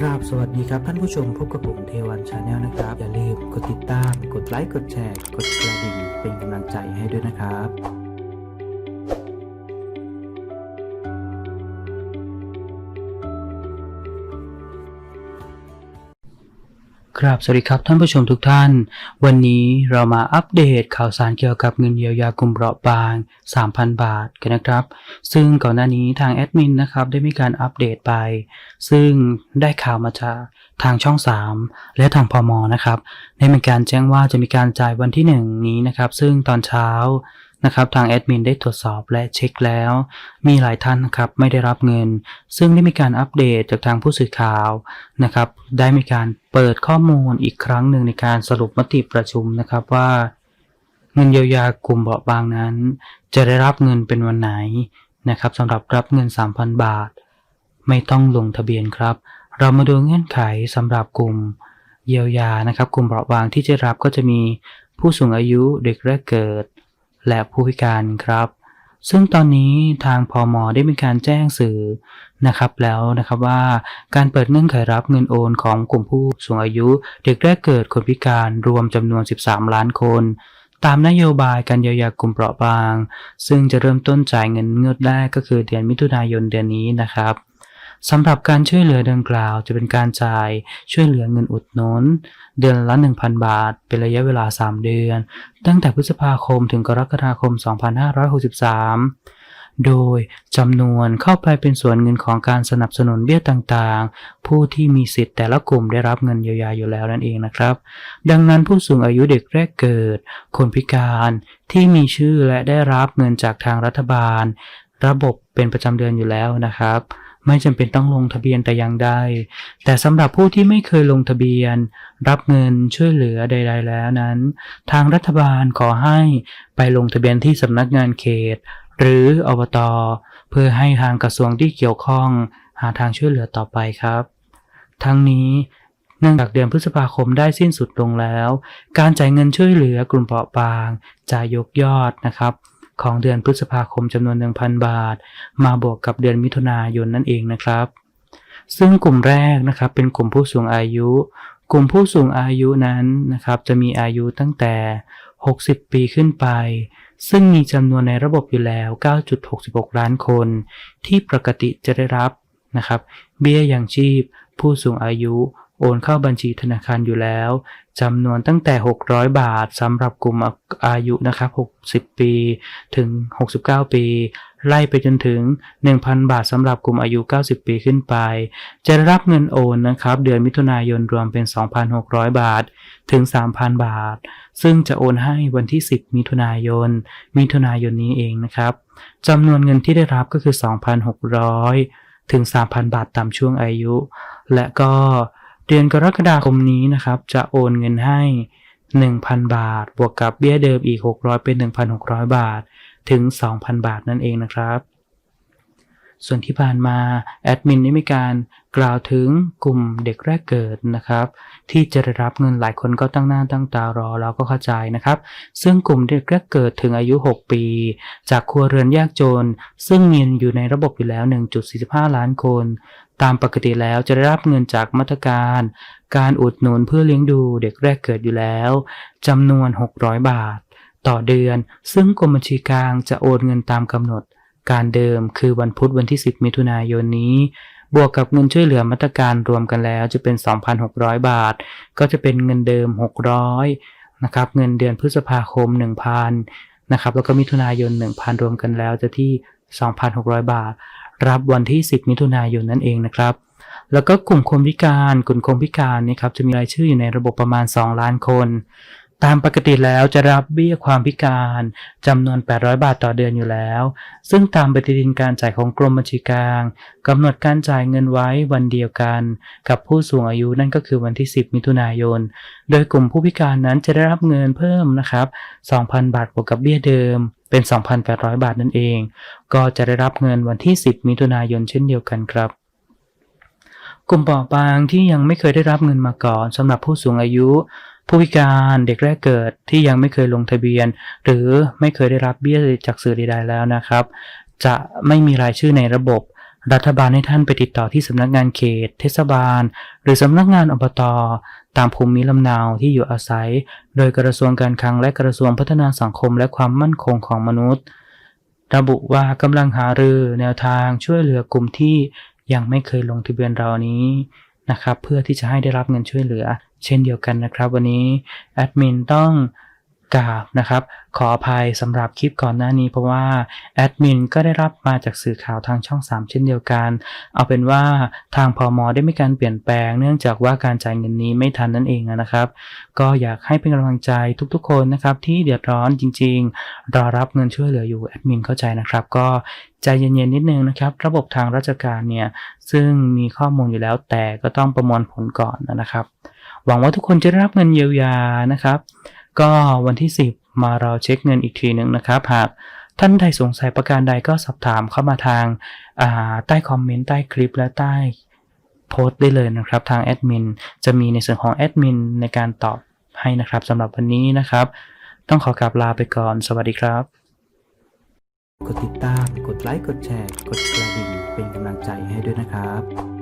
ครับสวัสดีครับท่านผู้ชมพบกับผมเทวันชาแนลนะครับ อย่าลืมกดติดตาม กดไลค์ กดแชร์ กดกระดิ่งเป็นกำลังใจให้ด้วยนะครับ ครับสวัสดีครับท่านผู้ชมทุกท่าน วันนี้เรามาอัปเดตข่าวสารเกี่ยวกับเงินเยียวยากลุ่มเปราะบาง 3,000 บาทกันนะครับ ซึ่งก่อนหน้านี้ทางแอดมินนะครับได้มีการอัปเดตไป ซึ่งได้ข่าวมาจากทางช่อง 3 และทางพมอนะครับได้มีการแจ้งว่าจะมีการจ่ายวันที่ 1 นี้นะครับ ซึ่งตอนเช้า นะครับทางแอดมินได้ตรวจสอบและเช็คแล้ว มีหลายท่านนะครับไม่ได้รับเงิน ซึ่งได้มีการอัปเดตจากทางผู้สื่อข่าวนะครับ ได้มีการเปิดข้อมูลอีกครั้งหนึ่งในการสรุปมติประชุมนะครับว่า เงินเยียวยากลุ่มเบาบางนั้น จะได้รับเงินเป็นวันไหนนะครับสำหรับรับเงิน 3,000 บาท ไม่ต้องลงทะเบียนครับ เรามาดูเงื่อนไขสำหรับกลุ่มเยียวยานะครับ กลุ่มเบาะบางที่จะรับก็จะมีผู้สูงอายุเด็กแรกเกิด และผู้พิการครับ ซึ่งตอนนี้ทางพอมได้มีการแจ้งสื่อนะครับแล้วนะครับว่าการเปิดเงื่อนไขรับเงินโอนของกลุ่มผู้สูงอายุเด็กแรกเกิดคนพิการรวมจำนวน 13 ล้านคนตามนโยบายการเยียวยากลุ่มเปราะบาง ซึ่งจะเริ่มต้นจ่ายเงินเงวดแรกก็คือเดือนมิถุนายนเดือนนี้นะครับ สำหรับการช่วยเหลือดังกล่าวจะเป็นการจ่ายช่วยเหลือเงินอุดหนุน เดือนละ 1,000 บาท เป็นระยะเวลา 3 เดือน ตั้งแต่พฤษภาคมถึงกรกฎาคม 2563 โดยจำนวนเข้าไปเป็นส่วนเงินของการสนับสนุนเบี้ยต่างๆ ผู้ที่มีสิทธิ์แต่ละกลุ่มได้รับเงินเยียวยาอยู่แล้วนั่นเองนะครับ ดังนั้นผู้สูงอายุเด็กแรกเกิด คนพิการที่มีชื่อและได้รับเงินจากทางรัฐบาล ระบบเป็นประจำเดือนอยู่แล้วนะครับ ไม่จำเป็นต้องลงทะเบียนแต่อย่างใด แต่สำหรับผู้ที่ไม่เคยลงทะเบียน รับเงินช่วยเหลือใด ๆ แล้วนั้น ทางรัฐบาลขอให้ไปลงทะเบียนที่สำนักงานเขต หรืออบตเพื่อให้ทางกระทรวงที่เกี่ยวข้อง หาทางช่วยเหลือต่อไปครับ ทั้งนี้เนื่องจากเดือนพฤษภาคมได้สิ้นสุดลงแล้ว การจ่ายเงินช่วยเหลือกลุ่มเปราะบางจะยกยอดนะครับ ของเดือนพฤษภาคมจำนวน 1,000 บาท มาบวกกับเดือนมิถุนายนนั่นเองนะครับ ซึ่งกลุ่มแรกนะครับเป็นกลุ่มผู้สูงอายุ กลุ่มผู้สูงอายุนั้นนะครับจะมีอายุตั้งแต่ 60 ปีขึ้นไป ซึ่งมีจำนวนในระบบอยู่แล้ว 9.66 ล้านคน ที่ปกติจะได้รับนะครับเบี้ยยังชีพผู้สูงอายุ โอนเข้าบัญชีธนาคารอยู่แล้วจำนวนตั้งแต่ 600 บาทสำหรับกลุ่มอายุนะครับ 60 ปีถึง 69 ปี ไล่ไปจนถึง 1,000 บาทสำหรับกลุ่มอายุ 90 ปีขึ้นไป จะรับเงินโอนนะครับ เดือนมิถุนายนรวมเป็น 2,600 บาทถึง 3,000 บาท ซึ่งจะโอนให้วันที่ 10 มิถุนายน มิถุนายนนี้เองนะครับจำนวนเงินที่ได้รับก็คือ 2,600 ถึง 3,000 บาทตามช่วงอายุ และก็ เดือนกรกฎาคมนี้นะครับ จะโอนเงินให้ 1,000 บาท บวกกับเบี้ยเดิมอีก 600 เป็น 1,600 บาท ถึง 2,000 บาทนั่นเองนะครับ ส่วนที่ผ่านมาแอดมินได้มีการกล่าวถึงกลุ่มเด็กแรกเกิดนะครับ ที่จะได้รับเงินหลายคนก็ตั้งหน้าตั้งตารอแล้วก็เข้าใจนะครับ ซึ่งกลุ่มเด็กแรกเกิดถึงอายุ 6 ปี จากครัวเรือนยากจน ซึ่งมีอยู่ในระบบอยู่แล้ว 1.45 ล้านคน ตามปกติแล้วจะได้รับเงินจากมาตรการ การอุดหนุนเพื่อเลี้ยงดูเด็กแรกเกิดอยู่แล้วจำนวน 600 บาท ต่อเดือน ซึ่งกรมบัญชีกลางจะโอนเงินตามกำหนด การเดิมคือวันพุธวันที่ 10 มิถุนายนนี้ บวกกับเงินช่วยเหลือมาตรการรวมกันแล้วจะเป็น 2,600 บาท ก็จะเป็นเงินเดิม 600นะครับเงินเดือนพฤษภาคม 1,000นะครับแล้วก็มิถุนายน 1,000 รวมกันแล้วจะที่ 2,600 บาท รับวันที่ 10 มิถุนายนนั่นเองนะครับแล้วก็กลุ่มคนพิการกลุ่มคนพิการนี่ครับจะมีรายชื่ออยู่ในระบบประมาณ 2 ล้านคน ตามปกติแล้วจะรับเบี้ยความพิการจำนวน 800 บาทต่อเดือนอยู่แล้ว ซึ่งตามปฏิทินการจ่ายของกรมบัญชีกลางกำหนดการจ่ายเงินไว้วันเดียวกัน กับผู้สูงอายุนั่นก็คือวันที่ 10 มิถุนายน โดยกลุ่มผู้พิการนั้นจะได้รับเงินเพิ่มนะครับ 2,000 บาทบวกกับเบี้ยเดิมเป็น 2,800 บาทนั่นเอง ก็จะได้รับเงินวันที่ 10 มิถุนายนเช่นเดียวกันครับกลุ่มเปราะบางที่ยังไม่เคยได้รับเงินมาก่อนสำหรับผู้สูงอายุ ผู้พิการเด็กแรกเกิดที่ยังไม่เคยลงทะเบียน หรือไม่เคยได้รับเบี้ยจากสื่อใดๆแล้วนะครับ จะไม่มีรายชื่อในระบบ รัฐบาลให้ท่านไปติดต่อที่สำนักงานเขต เทศบาล หรือสำนักงานอบตตามภูมิลำเนาที่อยู่อาศัย โดยกระทรวงการคลังและกระทรวงพัฒนาสังคมและความมั่นคงของมนุษย์ ระบุว่ากำลังหารือแนวทางช่วยเหลือกลุ่มที่ยังไม่เคยลงทะเบียนเรานี้นะครับเพื่อที่จะให้ได้รับเงินช่วยเหลือ เช่นเดียวกันนะครับ วันนี้แอดมินต้องกราบนะครับ ขออภัยสำหรับคลิปก่อนหน้านี้เพราะว่าแอดมินก็ได้รับมาจากสื่อข่าวทางช่อง 3 เช่นเดียวกัน เอาเป็นว่าทางพอมได้มีการเปลี่ยนแปลง เนื่องจากว่าการจ่ายเงินนี้ไม่ทันนั่นเองนะครับ ก็อยากให้เป็นกำลังใจทุกๆ คนนะครับ ที่เดือดร้อนจริง ๆ รอรับเงินช่วยเหลืออยู่แอดมินเข้าใจนะครับ ก็ใจเย็นๆนิดนึงนะครับ ระบบทางราชการเนี่ยซึ่งมีข้อมูลอยู่แล้วแต่ก็ต้องประมวลผลก่อนนะครับ หวังว่าทุกคนจะได้รับเงินเยียวยานะครับ ก็วันที่ 10 มาเราเช็คเงินอีกทีหนึ่งนะครับหากท่านใดสงสัยประการใดก็สอบถามเข้ามาทางาใต้คอมเมนต์ใต้คลิปและใต้โพสต์ได้เลยนะครับ ทางแอดมินจะมีในส่วนของแอดมินในการตอบให้นะครับสำหรับวันนี้นะครับ ต้องขอกลับลาไปก่อน สวัสดีครับ กดติดตาม กดไลค์ กดแชร์ กดกระดิ่งเป็นกำลังใจให้ด้วยนะครับ